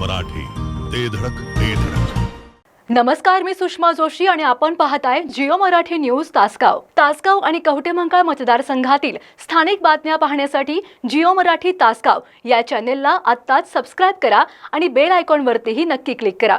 मराठी. ते धडक ते धडक. नमस्कार मी सुषमा जोशी आणि आपण पाहताय जिओ मराठी न्यूज तासगाव. तासगाव आणि कवटेमंकाळ मतदारसंघातील स्थानिक बातम्या पाहण्यासाठी जिओ मराठी तासगाव या चॅनेलला आत्ताच सबस्क्राईब करा आणि बेल आयकॉनवरतीही नक्की क्लिक करा.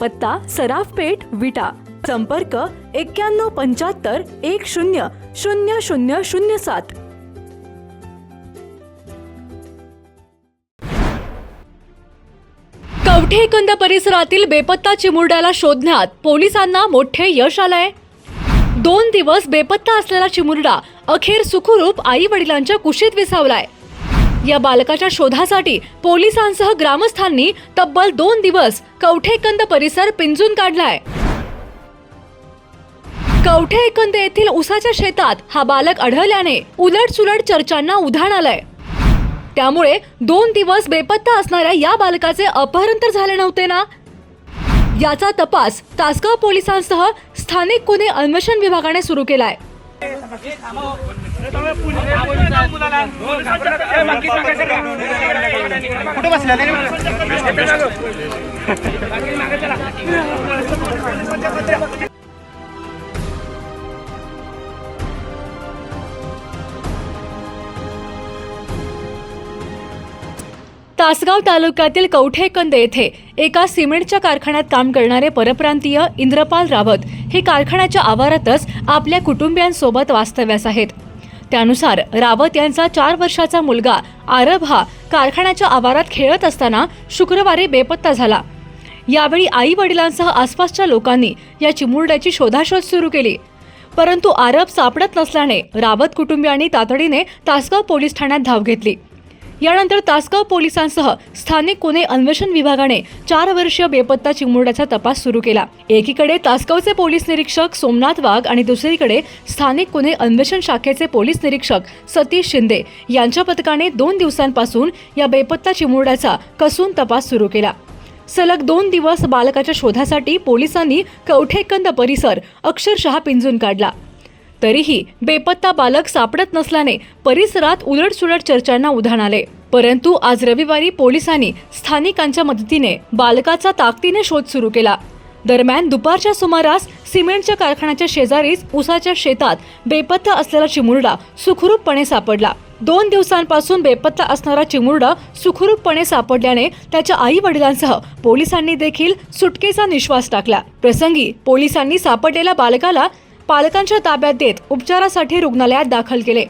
पत्ता सराफ पेठ विटा. संपर्क एक्क्याण्णव पंच्याहत्तर एक शून्य शून्य शून्य शून्य सात. कवठेकंद परिसरातील बेपत्ता चिमुरड्याला शोधण्यात पोलिसांना मोठे यश आलंय. दोन दिवस बेपत्ता असलेला चिमुरडा अखेर सुखरूप आई वडिलांच्या कुशीत विसावलाय. या बालकाच्या शोधासाठी पोलिसांसह ग्रामस्थांनी तब्बल दोन दिवस कवठेकंद परिसर पिंजून काढलाय. कवठेकंद येथील उसाच्या शेतात हा बालक आढळल्याने उलट सुलट चर्चांना उधाण आलंय. त्यामुळे दोन दिवस बेपत्ता असणाऱ्या या बालकाचे अपहरण तर झाले नव्हते ना? याचा तपास तासगाव पोलिसांसह स्थानिक गुन्हे अन्वेषण विभागाने सुरू केलाय. कुठे बसल्या तासगाव तालुक्यातील कवठेकंद येथे एका सिमेंटच्या कारखान्यात काम करणारे परप्रांतीय इंद्रपाल रावत हे कारखान्याच्या आवारातच आपल्या कुटुंबियांसोबत वास्तव्यास आहेत. त्यानुसार रावत यांचा चार वर्षाचा मुलगा आरब हा कारखान्याच्या आवारात खेळत असताना शुक्रवारी बेपत्ता झाला. यावेळी आई वडिलांसह आसपासच्या लोकांनी या चिमुरड्याची शोधाशोध सुरू केली. परंतु आरब सापडत नसल्याने रावत कुटुंबियांनी तातडीने तासगाव पोलीस ठाण्यात धाव घेतली. यानंतर तासगाव पोलिसांसह स्थानिक गुन्हे अन्वेषण विभागाने चार वर्षीय बेपत्ता चिमुरड्याचा तपास सुरू केला. एकीकडे तासगावचे पोलीस निरीक्षक सोमनाथ वाघ आणि दुसरीकडे स्थानिक गुन्हे अन्वेषण शाखेचे पोलीस निरीक्षक सतीश शिंदे यांच्या पथकाने दोन दिवसांपासून या बेपत्ता चिमुरड्याचा कसून तपास सुरू केला. सलग दोन दिवस बालकाच्या शोधासाठी पोलिसांनी कवठेकंद परिसर अक्षरशः पिंजून काढला. तरीही बेपत्ता बालक सापडत नसल्याने परिसरात उलटसुलट चर्चांना उधाण आले. परंतु आज रविवारी पोलिसांनी स्थानिकांच्या मदतीने बालकाचा ताकदीने शोध सुरू केला. दरम्यान दुपारच्या सुमारास सिमेंटच्या कारखान्याच्या शेजारीच उसाच्या शेतात बेपत्ता असलेला चिमुरडा सुखरूपपणे सापडला. दोन दिवसांपासून बेपत्ता असणारा चिमुरडा सुखरूपपणे सापडल्याने त्याच्या आई वडिलांसह पोलिसांनी देखील सुटकेचा निश्वास टाकला. प्रसंगी पोलिसांनी सापडलेल्या बालकाला पालकांच्या ताब्यात देत उपचारासाठी रुग्णालयात दाखल केले.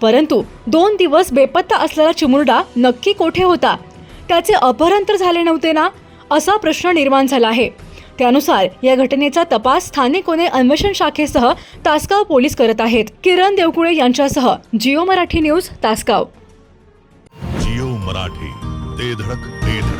परंतु दोन दिवस बेपत्ता असलेला चिमुरडा नक्की कोठे होता? त्याचे अपहरण तर झाले नव्हते ना? असा प्रश्न निर्माण झाला आहे. त्यानुसार या घटनेचा तपास स्थानिक गुन्हे अन्वेषण शाखेसह तासगाव पोलीस करत आहेत. किरण देवकुळे यांच्यासह जिओ मराठी न्यूज तासगाव. जिओ मराठी ते धडक ते धडक.